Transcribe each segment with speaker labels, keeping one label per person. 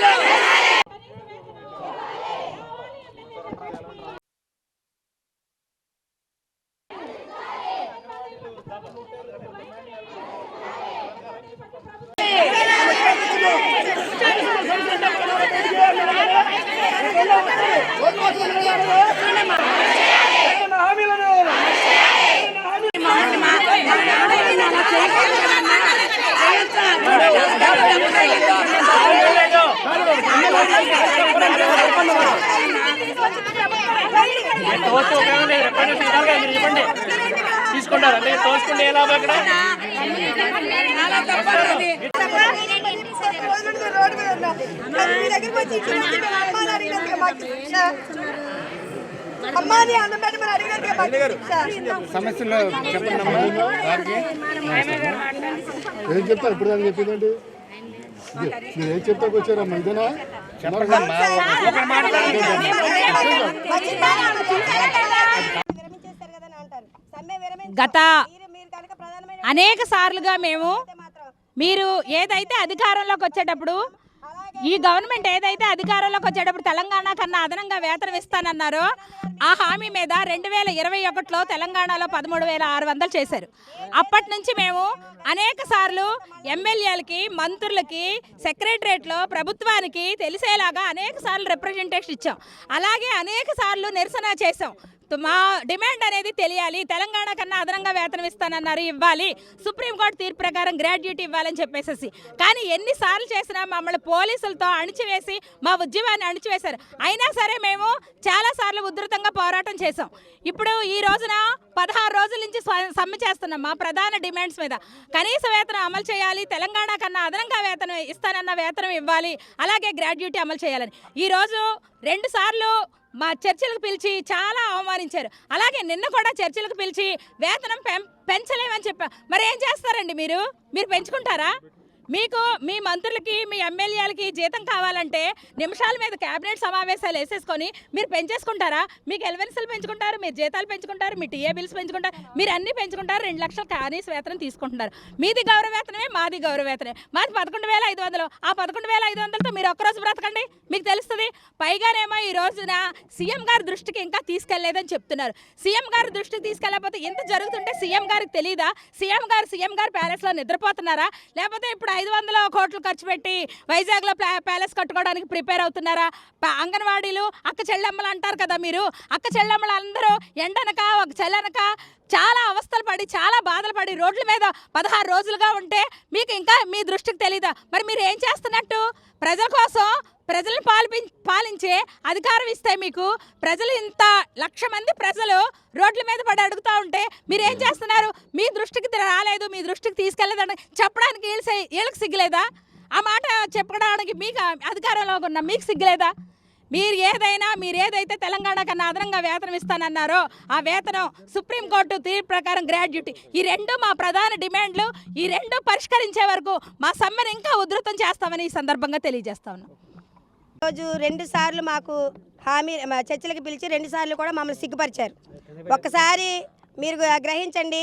Speaker 1: ఉపయోగం లేదు చెప్పండి శ్రీకాంత్ గారు మీరు చెప్పండి తీసుకుంటారు అంటే తోసుకుంటే ఏ లాభం ఇక్కడ
Speaker 2: సమస్యలు చెప్పండి ఏం చెప్తారు? ఇప్పుడు దాన్ని చెప్పిందండి మీరు ఏం చెప్తాకు వచ్చారమ్మా ఇదేనా? చెప్పండమ్మా
Speaker 3: విరమించేస్తారు కదా అని అంటారు. సమ్మె విరమించ-
Speaker 4: గత అనేక సార్లుగా మేము మీరు ఏదైతే అధికారంలోకి వచ్చేటప్పుడు ఈ గవర్నమెంట్ ఏదైతే అధికారంలోకి వచ్చేటప్పుడు తెలంగాణ కన్నా అదనంగా వేతనం ఇస్తానన్నారో ఆ హామీ మీద రెండు వేల ఇరవై ఒకటిలో తెలంగాణలో పదమూడు వేల ఆరు వందలు చేశారు. అప్పటి నుంచి మేము అనేక సార్లు ఎమ్మెల్యేలకి మంత్రులకి సెక్రటరేట్లో ప్రభుత్వానికి తెలిసేలాగా అనేక సార్లు రిప్రజెంటేషన్ ఇచ్చాం. అలాగే అనేక సార్లు నిరసన చేసాం మా డిమాండ్ అనేది తెలియాలి. తెలంగాణ కన్నా అదనంగా వేతనం ఇస్తానన్నారు ఇవ్వాలి. సుప్రీంకోర్టు తీర్పు ప్రకారం గ్రాడ్యుయేట్ ఇవ్వాలని చెప్పేసేసి. కానీ ఎన్నిసార్లు చేసినా మమ్మల్ని పోలీసులతో అణిచివేసి మా ఉద్యమాన్ని అణిచివేశారు. అయినా సరే మేము చాలాసార్లు ఉధృతంగా పోరాటం చేసాం ఇప్పుడు ఈ రోజున పదహారు రోజుల నుంచి సమ్మె చేస్తున్నాం మా ప్రధాన డిమాండ్స్ మీద. కనీస వేతనం అమలు చేయాలి తెలంగాణ కన్నా అదనంగా వేతనం ఇస్తానన్న వేతనం ఇవ్వాలి అలాగే గ్రాడ్యుయేటీ అమలు చేయాలని. ఈరోజు రెండు సార్లు మా చర్చలకు పిలిచి చాలా అవమానించారు. అలాగే నిన్న కూడా చర్చలకు పిలిచి వేతనం పెం పెంచలేమని చెప్పా. మరి ఏం చేస్తారండి మీరు? మీరు పెంచుకుంటారా? మీకు మీ మంత్రులకి మీ ఎమ్మెల్యేలకి జీతం కావాలంటే నిమిషాల మీద కేబినెట్ సమావేశాలు వేసేసుకొని మీరు పెంచేసుకుంటారా? మీకు ఎలవెన్సులు పెంచుకుంటారు మీరు జీతాలు పెంచుకుంటారు మీ టీఏ బిల్స్ పెంచుకుంటారు మీరు అన్నీ పెంచుకుంటారు రెండు లక్షల కనీస వేతనం తీసుకుంటున్నారు. మీది గౌరవవేతనమే మాది గౌరవవేతనమే మాది పదకొండు వేల ఐదు వందలు. ఆ పదకొండు వేల ఐదు వందలతో మీరు ఒక్కరోజు బ్రతకండి మీకు తెలుస్తుంది. పైగానేమో ఈ రోజున సీఎం గారి దృష్టికి ఇంకా తీసుకెళ్ళేదని చెప్తున్నారు. సీఎం గారి దృష్టికి తీసుకెళ్ళకపోతే ఇంత జరుగుతుంటే సీఎం గారికి తెలియదా సీఎం గారు సీఎం గారు ప్యాలెస్లో నిద్రపోతున్నారా? లేకపోతే ఇప్పుడు ఐదు వందల కోట్లు ఖర్చు పెట్టి వైజాగ్లో ప్యాలెస్ కట్టుకోవడానికి ప్రిపేర్ అవుతున్నారా? అంగన్వాడీలు అక్క చెల్లెమ్మలు అంటారు కదా మీరు. అక్క చెల్లెమ్మలు అందరూ ఎండనక ఒక చెల్లెనక చాలా అవస్థలు పడి చాలా బాధలు పడి రోడ్ల మీద పదహారు రోజులుగా ఉంటే మీకు ఇంకా మీ దృష్టికి తెలీదా? మరి మీరు ఏం చేస్తున్నట్టు? ప్రజల కోసం ప్రజలను పాలిపి పాలించే అధికారం ఇస్తే మీకు. ప్రజలు ఇంత లక్ష మంది ప్రజలు రోడ్ల మీద పడి అడుగుతూ ఉంటే మీరు ఏం చేస్తున్నారు? మీ దృష్టికి రాలేదు. మీ దృష్టికి తీసుకెళ్ళలేదని చెప్పడానికి వీళ్ళు వీళ్ళకి సిగ్గులేదా? ఆ మాట చెప్పడానికి మీకు అధికారంలో ఉన్న మీకు సిగ్గులేదా? మీరు ఏదైనా మీరు ఏదైతే తెలంగాణ కన్నా అదనంగా వేతనం ఇస్తానన్నారో ఆ వేతనం సుప్రీంకోర్టు తీర్పు ప్రకారం గ్రాడ్యుటీ. ఈ రెండు మా ప్రధాన డిమాండ్లు ఈ రెండు పరిష్కరించే వరకు మా సమ్మెను ఇంకా ఉధృతం చేస్తామని ఈ సందర్భంగా తెలియజేస్తా ఉన్నాం.
Speaker 3: రోజు రెండు సార్లు మాకు హామీ చర్చలకు పిలిచి రెండు సార్లు కూడా మమ్మల్ని సిగ్గుపరిచారు. ఒక్కసారి మీరు గ్రహించండి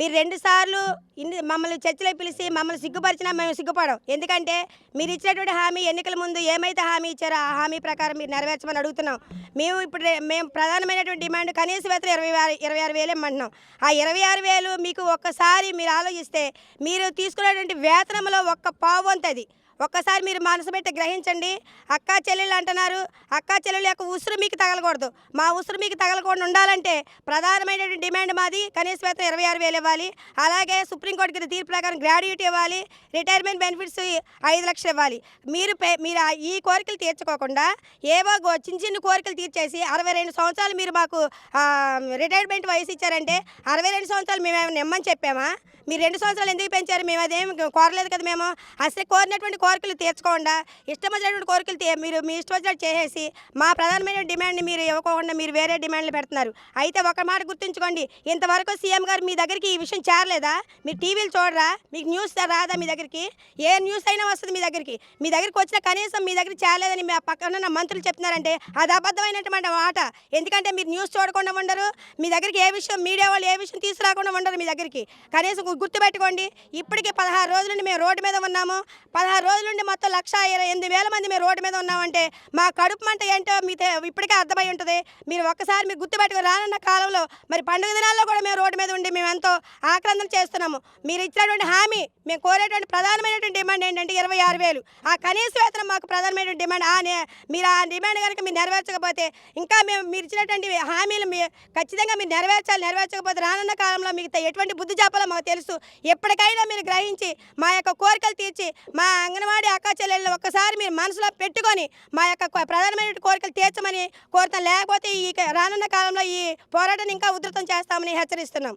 Speaker 3: మీరు రెండు సార్లు ఇన్ని మమ్మల్ని చర్చలకు పిలిచి మమ్మల్ని సిగ్గుపరిచినా మేము సిగ్గుపడం ఎందుకంటే మీరు ఇచ్చినటువంటి హామీ ఎన్నికల ముందు ఏమైతే హామీ ఇచ్చారో ఆ హామీ ప్రకారం మీరు నెరవేర్చమని అడుగుతున్నాం. మేము ఇప్పుడు మేము ప్రధానమైనటువంటి డిమాండ్ కనీస వేతనం ఇరవై ఆరు ఇరవై ఆరు వేలు ఇమ్మంటున్నాం. ఆ ఇరవై ఆరు వేలు మీకు ఒక్కసారి మీరు ఆలోచిస్తే మీరు తీసుకునేటువంటి వేతనంలో ఒక్క పావు వంతది. ఒక్కసారి మీరు మనసు పెట్టి గ్రహించండి. అక్కా చెల్లెలు అంటున్నారు అక్కా చెల్లెల యొక్క ఉసురు మీకు తగలకూడదు. మా ఉసురు మీకు తగలకుండా ఉండాలంటే ప్రధానమైనటువంటి డిమాండ్ మాది కనీస వేతనం ఇరవై ఆరు వేలు ఇవ్వాలి. అలాగే సుప్రీంకోర్టు కింద తీర్పు ప్రకారం గ్రాడ్యుయేట్ ఇవ్వాలి రిటైర్మెంట్ బెనిఫిట్స్ ఐదు లక్షలు ఇవ్వాలి. మీరు పే- మీరు ఈ కోరికలు తీర్చుకోకుండా ఏవో చిన్న చిన్న కోరికలు తీర్చేసి అరవై రెండు సంవత్సరాలు మీరు మాకు రిటైర్మెంట్ వయసు ఇచ్చారంటే అరవై రెండు సంవత్సరాలు మేము ఏమైనా నిమ్మని చెప్పామా? మీరు రెండు సంవత్సరాలు ఎందుకు పెంచారు? మేము అదేం కోరలేదు కదా మేము. అసలు కోరినటువంటి కోరికలు తీర్చుకోకుండా ఇష్టం వచ్చినటువంటి కోరికలు తీ- మీరు మీ ఇష్టం వచ్చినట్టు చేసేసి మా ప్రధానమైన డిమాండ్ని మీరు ఇవ్వకుండా మీరు వేరే డిమాండ్లు పెడుతున్నారు. అయితే ఒక మాట గుర్తుంచుకోండి. ఇంతవరకు సీఎం గారు మీ దగ్గరికి ఈ విషయం చేరలేదా? మీరు టీవీలు చూడరా? మీకు న్యూస్ రాదా మీ దగ్గరికి? ఏ న్యూస్ అయినా వస్తుంది మీ దగ్గరికి. మీ దగ్గరికి వచ్చిన కనీసం మీ దగ్గర చేరలేదని మా పక్కన మంత్రులు చెప్తున్నారంటే అది అబద్ధమైనటువంటి మాట. ఎందుకంటే మీరు న్యూస్ చూడకుండా ఉండరు. మీ దగ్గరికి ఏ విషయం మీడియా వాళ్ళు ఏ విషయం తీసుకురాకుండా ఉండరు మీ దగ్గరికి. కనీసం గుర్తుపెట్టుకోండి. ఇప్పటికే పదహారు రోజుల నుండి మేము రోడ్డు మీద ఉన్నాము. పదహారు రోజులు నుండి మొత్తం లక్ష ఇరవై ఎనిమిది వేల మంది మేము రోడ్డు మీద ఉన్నామంటే మా కడుపు మంట ఏంటో మీ ఇప్పటికే అర్థమై ఉంటుంది. మీరు ఒక్కసారి మీరు గుర్తుపెట్టుకుని రానున్న కాలంలో మరి పండుగ దినాల్లో కూడా మేము రోడ్డు మీద ఉండి మేము ఎంతో ఆక్రందన చేస్తున్నాము. మీరు ఇచ్చినటువంటి హామీ మేము కోరేటువంటి ప్రధానమైనటువంటి డిమాండ్ ఏంటంటే ఇరవై ఆరు వేలు. ఆ కనీస వేతనం మాకు ప్రధానమైనటువంటి డిమాండ్. ఆ మీరు ఆ డిమాండ్ కనుక మీరు నెరవేర్చకపోతే ఇంకా మేము మీరు ఇచ్చినటువంటి హామీలు మీ ఖచ్చితంగా మీరు నెరవేర్చాలి నెరవేర్చకపోతే రానున్న కాలంలో మీకు ఎటువంటి బుద్ధి చెప్పాలో మాకు తెలుసు. ఎప్పటికైనా మీరు గ్రహించి మా యొక్క కోరికలు తీర్చి మా అంగన్వాడీ అక్క చెల్లెళ్ళని ఒక్కసారి మీరు మనసులో పెట్టుకొని మా యొక్క ప్రధానమైన కోరికలు తీర్చమని కోరుతాం లేకపోతే ఈ రానున్న కాలంలో ఈ పోరాటాన్ని ఇంకా ఉధృతం చేస్తామని హెచ్చరిస్తున్నాం.